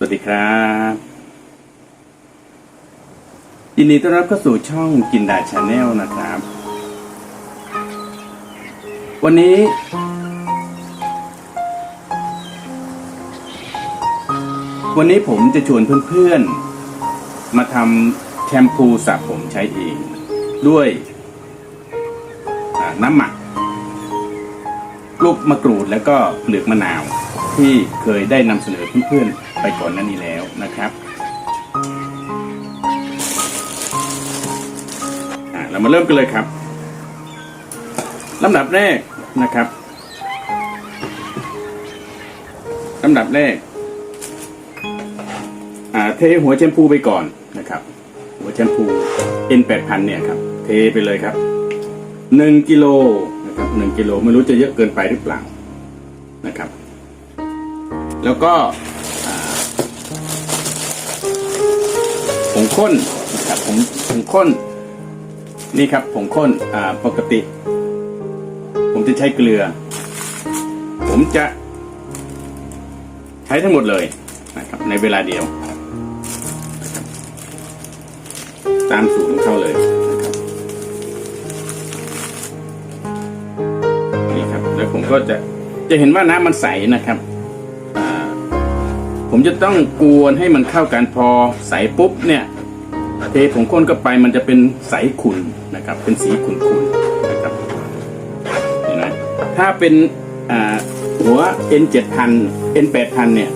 สวัสดีครับ ยินดีต้อนรับเข้าสู่ช่องกินดาชาแนลนะครับ วันนี้ วันนี้ผมจะชวนเพื่อนๆ มาทำแชมพูสระผมใช้เอง ด้วยน้ำหมักลูกมะกรูดแล้วก็เปลือกมะนาว ที่เคยได้นำเสนอเพื่อนๆไปก่อนหน้านี้แล้วนะครับเรามาเริ่มกันเลยครับลำดับแรกนะครับลำดับแรกเทหัวแชมพูไปก่อนนะครับ หัวแชมพู N 8 0 0 0เนี่ยครับ เทไปเลยครับหนึ่งกิโลนะครับหนึ่งกิโลไม่รู้จะเยอะเกินไปหรือเปล่านะครับ แล้วก็ผงข้นนะครับผงผงข้น นี่ครับผงข้นอ่าปกติ ผมจะใช้เกลือ ผมจะ ใช้ทั้งหมดเลยนะครับในเวลาเดียว ตามสูตรของเขาเลยนะครับนี่ครับแล้วผมก็จะจะเห็นว่าน้ำมันใสนะครับ ผมจะต้องกวนให้มันเข้ากันพอใสปุ๊บเนี่ยเทผงข้นก็ไปมันจะเป็นใสขุ่นนะครับ เป็นสีขุ่นๆนะครับเห็นไหมถ้าเป็นหัว N 7 0 0 0 N 8 0 0 0เนี่ย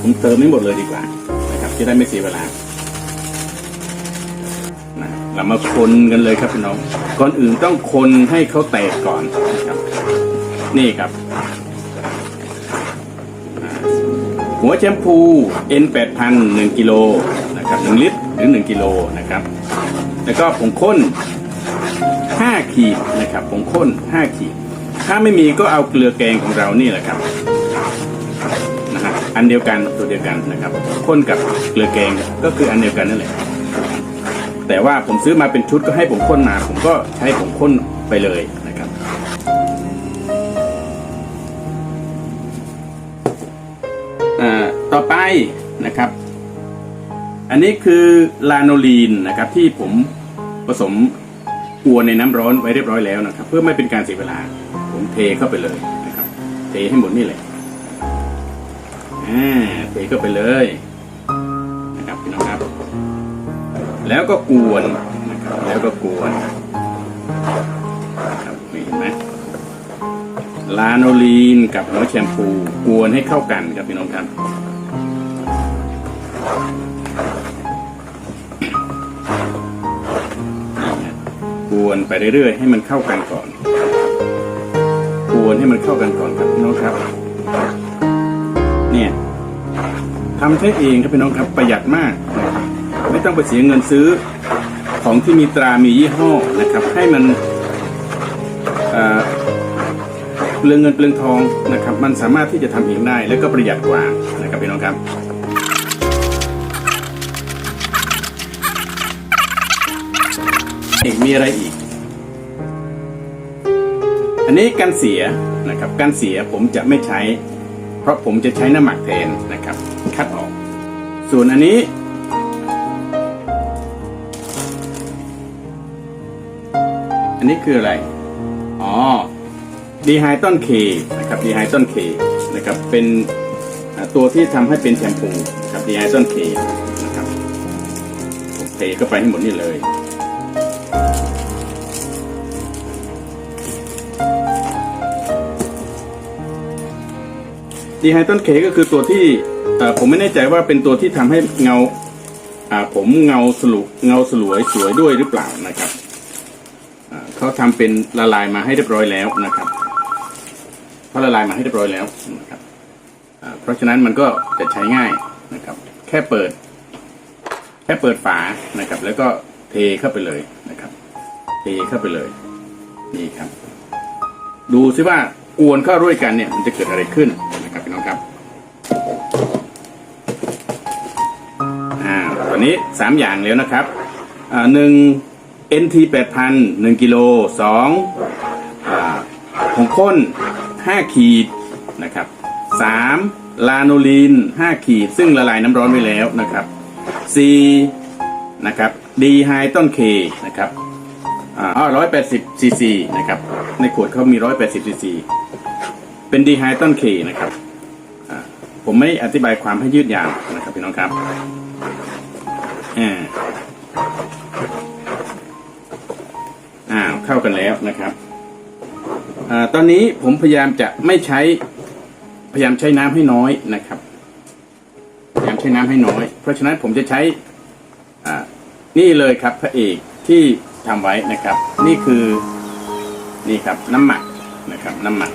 ผมเติมไม่หมดเลยดีกว่านะครับ จะได้ไม่เสียเวลานะเรามาคนกันเลยครับพี่น้อง ก่อนอื่นต้องคนให้เขาแตกก่อนนะครับ นี่ครับ หัวแชมพู N 8 0 0 0 1กิโลนะครับ1ลิตรหรือ 1กิโลนะครับ แล้วก็ผงข้น 5 ขีดนะครับผงข้น 5 ขีด ถ้าไม่มีก็เอาเกลือแกงของเรานี่แหละครับนะฮะอันเดียวกันตัวเดียวกันนะครับข้นกับเกลือแกงก็คืออันเดียวกันนั่นแหละแต่ว่าผมซื้อมาเป็นชุดก็ให้ผมข้นมา ผมก็ใช้ผมข้นไปเลย นะครับ อันนี้คือลาโนลีนนะครับที่ผมผสมกวนในน้ำร้อนไว้เรียบร้อยแล้วนะครับ เพื่อไม่เป็นการเสียเวลา ผมเทเข้าไปเลยนะครับ เทให้หมดนี่เลยอ่าเทเข้าไปเลยนะครับพี่น้องครับ แล้วก็กวนนะครับแล้วก็กวนครับนี่เห็นไหมลาโนลีนกับหัวแชมพูกวนให้เข้ากันครับพี่น้องครับ กวนไปเรื่อยๆ ให้มันเข้ากันก่อน กวนให้มันเข้ากันก่อนครับพี่น้องครับ เนี่ยทำใช้เองครับพี่น้องครับประหยัดมาก ไม่ต้องไปเสียเงินซื้อของที่มีตรามียี่ห้อนะครับ ให้มันเปลืองเงินเปลืองทองนะครับ มันสามารถที่จะทำเองได้ แล้วก็ประหยัดกว่านะครับพี่น้องครับ อีกมีอะไรอีก อันนี้กันเสียนะครับกันเสียผมจะไม่ใช้ เพราะผมจะใช้น้ำหมักแทนนะครับ คัดออก ส่วนอันนี้ อันนี้คืออะไร อ๋อดีไฮต้นเคนะครับดีไฮต้นเคนะครับเป็นตัวที่ทำให้เป็นแชมพูนะครับดีไฮต้นเคนะครับผมเทเข้าไปให้หมดนี่เลย ดีไฮต้นเคก็คือตัวที่ผมไม่แน่ใจว่าเป็นตัวที่ทำให้เงาผมเงาสลุเงาสลวยสวยด้วยหรือเปล่านะครับเขาทำเป็นละลายมาให้เรียบร้อยแล้วนะครับเขาละลายมาให้เรียบร้อยแล้วนะครับเพราะฉะนั้นมันก็จะใช้ง่ายนะครับ แค่เปิด แค่เปิดฝานะครับ แล้วก็เทเข้าไปเลยนะครับ เทเข้าไปเลยนี่ครับ ดูซิว่ากวนเข้าด้วยกันเนี่ยมันจะเกิดอะไรขึ้น พี่น้องครับอ่าตอนนี้สามอย่างแล้วนะครับอ่าหนึ่ง NT แปดพันหนึ่งกิโลสองอ่าผงข้น 5 ขีดนะครับ3ลาโนลีน 5 ขีด ซึ่งละลายน้ำร้อนไว้แล้วนะครับ C นะครับดีไฮต้นเคนะครับอ่าร้อยแปดสิบซีซีนะครับ ในขวดเขามีร้อยแปดสิบซีซี เป็นดีไฮต้นเคนะครับ ผมไม่อธิบายความให้ยืดยาวนะครับพี่น้องครับอ่าอ่าเข้ากันแล้วนะครับอ่าตอนนี้ผมพยายามจะไม่ใช้พยายามใช้น้ำให้น้อยนะครับ พยายามใช้น้ำให้น้อย เพราะฉะนั้นผมจะใช้อ่านี่เลยครับพระเอกที่ทำไว้นะครับ นี่คือนี่ครับน้ำหมักนะครับ น้ำหมัก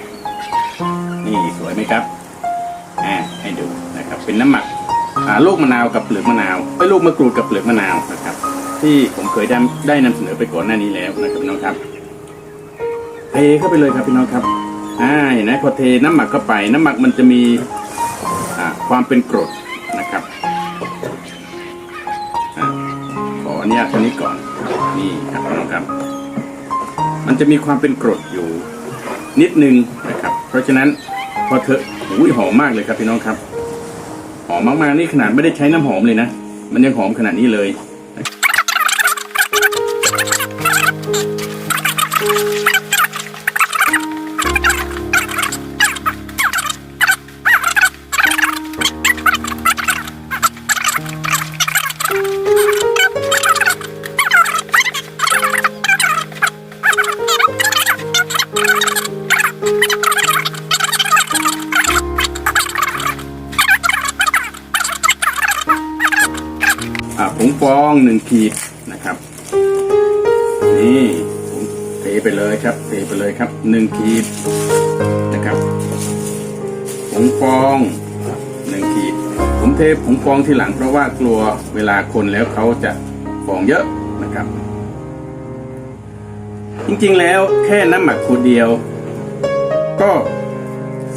นี่สวยไหมครับ อ่าให้ดูนะครับ เป็นน้ำหมักลูกมะนาวกับเปลือกมะนาวไอ้ลูกมะกรูดกับเปลือกมะนาวนะครับ ที่ผมเคยได้ได้นำเสนอไปก่อนหน้านี้แล้วนะครับพี่น้องครับเทเข้าไปเลยครับพี่น้องครับอ่าเห็นไหมพอเทน้ำหมักเข้าไป น้ำหมักมันจะมีความเป็นกรดนะครับอขออนุญาตตัวนี้ก่อนนี่ครับพี่น้องครับ มันจะมีความเป็นกรดอยู่นิดนึงนะครับ เพราะฉะนั้นพอเธอ อุ้ยหอมมากเลยครับพี่น้องครับ หอมมากๆนี่ขนาดไม่ได้ใช้น้ำหอมเลยนะ มันยังหอมขนาดนี้เลย อ่าผงฟองหนึ่งขีดนะครับ นี่ผมเทไปเลยครับ เทไปเลยครับหนึ่งขีดนะครับผงฟองหนึ่งขีด ผมเทผงฟองทีหลังเพราะว่ากลัวเวลาคนแล้วเขาจะฟองเยอะนะครับ จริงๆแล้วแค่น้ำหมักขวดเดียว ก็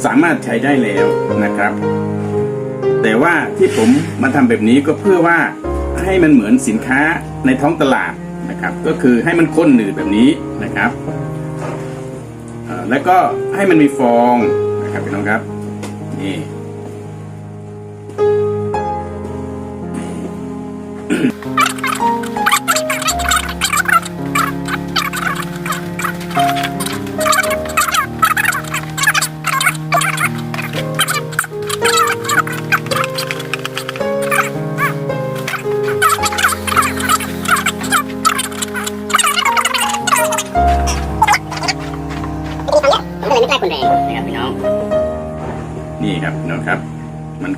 สามารถใช้ได้แล้วนะครับ แต่ว่าที่ผมมาทำแบบนี้ก็เพื่อว่า ให้มันเหมือนสินค้าในท้องตลาดนะครับ ก็คือให้มันข้นหนืดแบบนี้นะครับแล้วก็ให้มันมีฟองนะครับพี่น้องครับนี่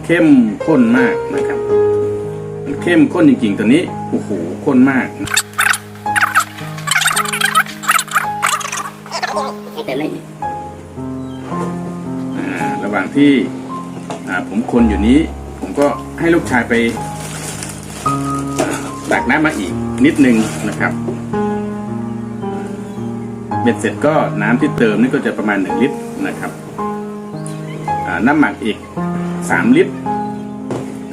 เข้มข้นมากนะครับ มันเข้มข้นจริงๆตัวนี้โอ้โหข้นมากให้เติมเลยอ่าระหว่างที่ผมคนอยู่นี้ ผมก็ให้ลูกชายไปตักน้ำมาอีกนิดนึงนะครับเบ็ดเสร็จก็น้ำที่เติมนี่ก็จะประมาณ 1 ลิตรนะครับน้ำหมักอีก 3 ลิตร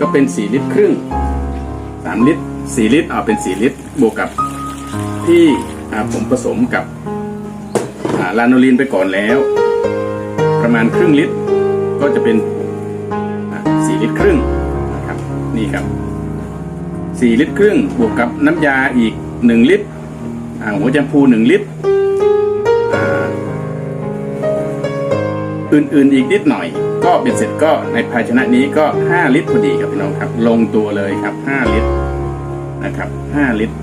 ก็เป็น 4 ลิตรครึ่ง 3 ลิตร 4 ลิตรเอาเป็น 4 ลิตร บวกกับที่ผมผสมกับอ่าลาโนลีนไปก่อนแล้ว ประมาณครึ่งลิตร ก็จะเป็นอะสี่ลิตรครึ่งนะครับนี่ครับสี่ลิตรครึ่ง บวกกับน้ำยาอีกหนึ่งลิตรหัวแชมพูหนึ่งลิตรอ่าอื่นๆอีกนิดหน่อย ก็เป็นเสร็จก็ในภาชนะนี้ก็ 5 ลิตรพอดีครับพี่น้องครับ ลงตัวเลยครับ 5 ลิตรนะครับ 5 ลิตร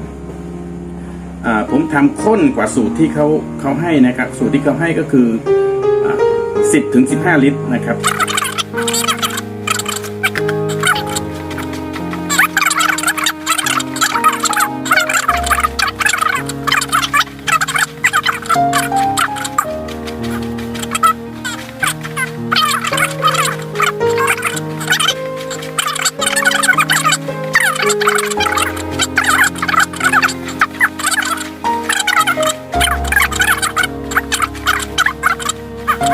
ผมทำข้นกว่าสูตรที่เขาเขาให้นะครับ สูตรที่เขาให้ก็คือ 10ถึง15 ลิตรนะครับ หั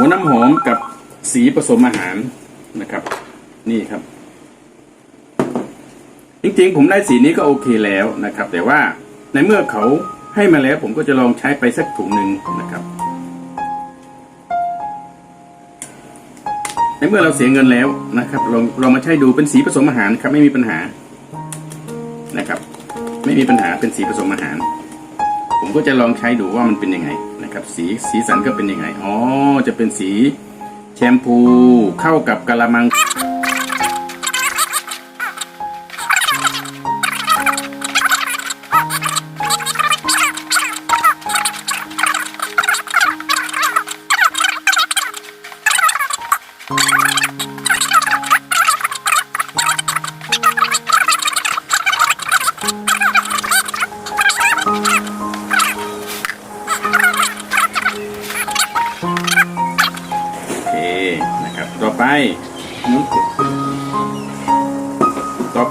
วน้ำหอมกับสีผสมอาหารนะครับ นี่ครับ จริงๆ ผมได้สีนี้ก็โอเคแล้วนะครับ แต่ว่า ในเมื่อเขาให้มาแล้วผมก็จะลองใช้ไปสักถุงหนึ่งนะครับ ในเมื่อเราเสียเงินแล้วนะครับลองลองมาใช้ดูเป็นสีผสมอาหารครับไม่มีปัญหานะครับ ไม่มีปัญหาเป็นสีผสมอาหาร ผมก็จะลองใช้ดูว่ามันเป็นยังไงนะครับ สีสีสันก็เป็นยังไงอ๋อจะเป็นสีแชมพูเข้ากับกะละมัง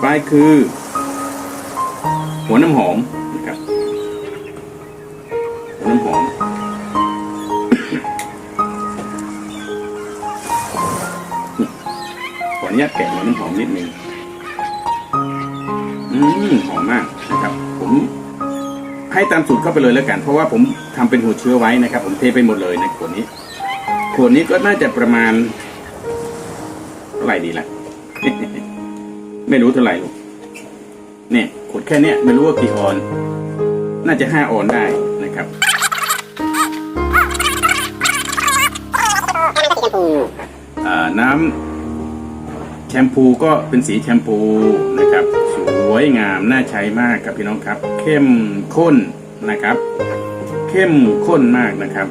ไปคือ หัวน้ำหอมนะครับหัวน้ำหอม ขออนุญาตแกะหัวน้ำหอมนิดนึงอืมหอมมากนะครับ ผมให้ตามสูตรเข้าไปเลยแล้วกัน เพราะว่าผมทำเป็นหัวเชื้อไว้นะครับ ผมเทไปหมดเลยในขวดนี้ขวดนี้ก็น่าจะประมาณเท่าไหร่ดีล่ะ ไม่รู้เท่าไหร่ลูกเนี่ยขดแค่เนี้ยไม่รู้ว่ากี่ออน น่าจะห้าออนได้นะครับ น้ำแชมพูก็เป็นสีแชมพูนะครับ สวยงามน่าใช้มากครับพี่น้องครับ เข้มข้นนะครับ เข้มข้นมากนะครับ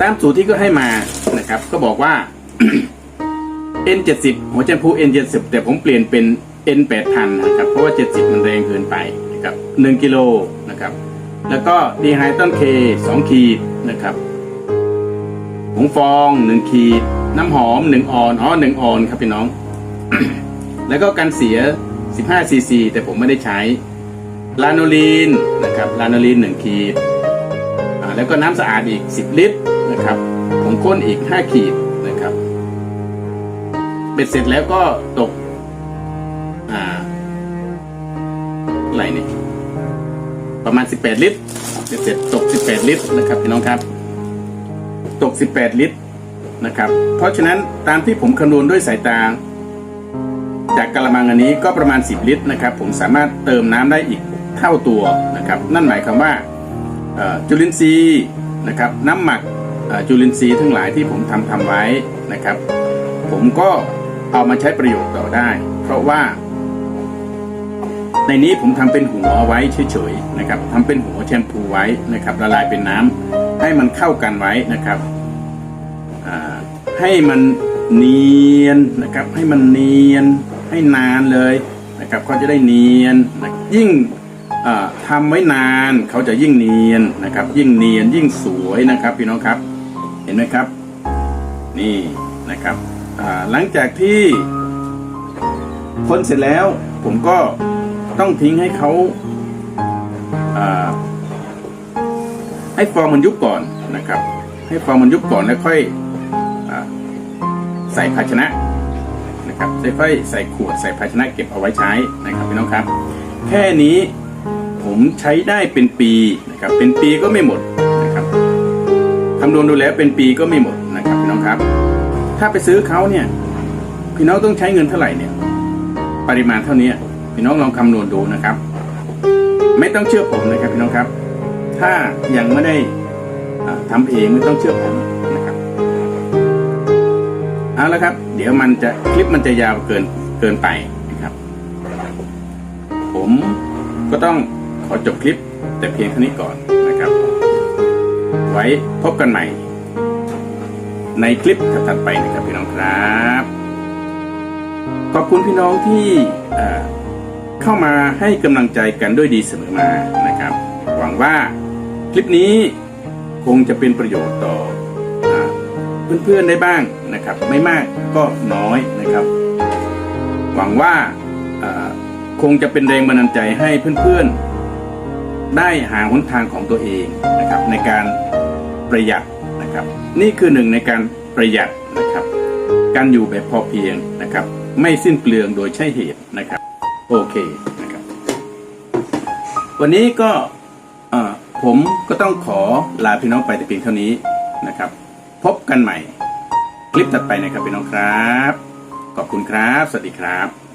ตามสูตรที่ก็ให้มานะครับ ก็บอกว่า N70 หัวแชมพู N70 แต่ผมเปลี่ยนเป็น N8000 นะครับ เพราะว่า 70 มันแรงเกินไปนะครับ1กิโลนะครับ แล้วก็ดีไฮต้นเค2ขีดนะครับผงฟองหนึ่งขีด น้ำหอมหนึ่งออนอ๋อหนึ่งออนครับพี่น้อง แล้วก็กันเสีย 15 ซีซี แต่ผมไม่ได้ใช้ ลาโนลีนนะครับลาโนลีนหนึ่งขีด แล้วก็น้ำสะอาดอีก 10 ลิตรนะครับผงข้นอีก 5 ขีด เบ็ดเสร็จแล้วก็ตก อ่าอะไรเนี่ยประมาณ 18 ลิตรเบ็ดเสร็จตก 18 ลิตรนะครับพี่น้องครับ ตก 18 ลิตรนะครับ เพราะฉะนั้นตามที่ผมคำนวณด้วยสายตา จากกระมังอันนี้ก็ประมาณ 10 ลิตรนะครับ ผมสามารถเติมน้ำได้อีกเท่าตัวนะครับ นั่นหมายความว่าจุลินทรีย์นะครับน้ำหมักจุลินทรีย์ทั้งหลายที่ผมทำทำไว้นะครับ ผมก็ เอามาใช้ประโยชน์ต่อได้ เพราะว่า ในนี้ผมทำเป็นหัวเอาไว้เฉยๆนะครับทำเป็นหัวแชมพูไว้นะครับ ละลายเป็นน้ำให้มันเข้ากันไว้นะครับให้มันเนียนนะครับ ให้มันเนียนให้นานเลยนะครับเขาจะได้เนียนนะยิ่งอ่าทำไว้นานเขาจะยิ่งเนียนนะครับ ยิ่งเนียนยิ่งสวยนะครับพี่น้องครับ เห็นไหมครับ นี่นะครับ หลังจากที่คนเสร็จแล้ว ผมก็ต้องทิ้งให้เขาให้ฟองมันยุบก่อนนะครับ ให้ฟองมันยุบก่อนแล้วค่อยอใส่ภาชนะนะครับค่อยๆใส่ขวดใส่ภาชนะเก็บเอาไว้ใช้นะครับพี่น้องครับ แค่นี้ผมใช้ได้เป็นปีนะครับเป็นปีก็ไม่หมดนะครับคำนวณดูแล้วเป็นปีก็ไม่หมดนะครับพี่น้องครับ ถ้าไปซื้อเขาเนี่ย พี่น้องต้องใช้เงินเท่าไหร่เนี่ย ปริมาณเท่านี้พี่น้องลองคำนวณดูนะครับ ไม่ต้องเชื่อผมนะครับพี่น้องครับ ถ้ายังไม่ได้อ่าทำเองไม่ต้องเชื่อผมนะครับเอาละครับ เดี๋ยวมันจะคลิปมันจะยาวเกินเกินไปนะครับ ผมก็ต้องขอจบคลิปแต่เพียงเท่านี้ก่อนนะครับ ไว้พบกันใหม่ ในคลิปถัดไปนะครับพี่น้องครับ ขอบคุณพี่น้องที่เข้ามาให้กำลังใจกันด้วยดีเสมอมานะครับ หวังว่าคลิปนี้คงจะเป็นประโยชน์ต่อเพื่อนๆได้บ้างนะครับ ไม่มากก็น้อยนะครับ หวังว่าคงจะเป็นแรงบันดาลใจให้เพื่อนๆ ได้หาหนทางของตัวเองนะครับในการประหยัด นะครับ นี่คือหนึ่งในการประหยัดนะครับ การอยู่แบบพอเพียงนะครับ ไม่สิ้นเปลืองโดยใช่เหตุนะครับ โอเคนะครับ วันนี้ก็ผมก็ต้องขอลาพี่น้องไปแต่เพียงเท่านี้นะครับ พบกันใหม่ คลิปถัดไปนะครับพี่น้องครับ ขอบคุณครับ สวัสดีครับ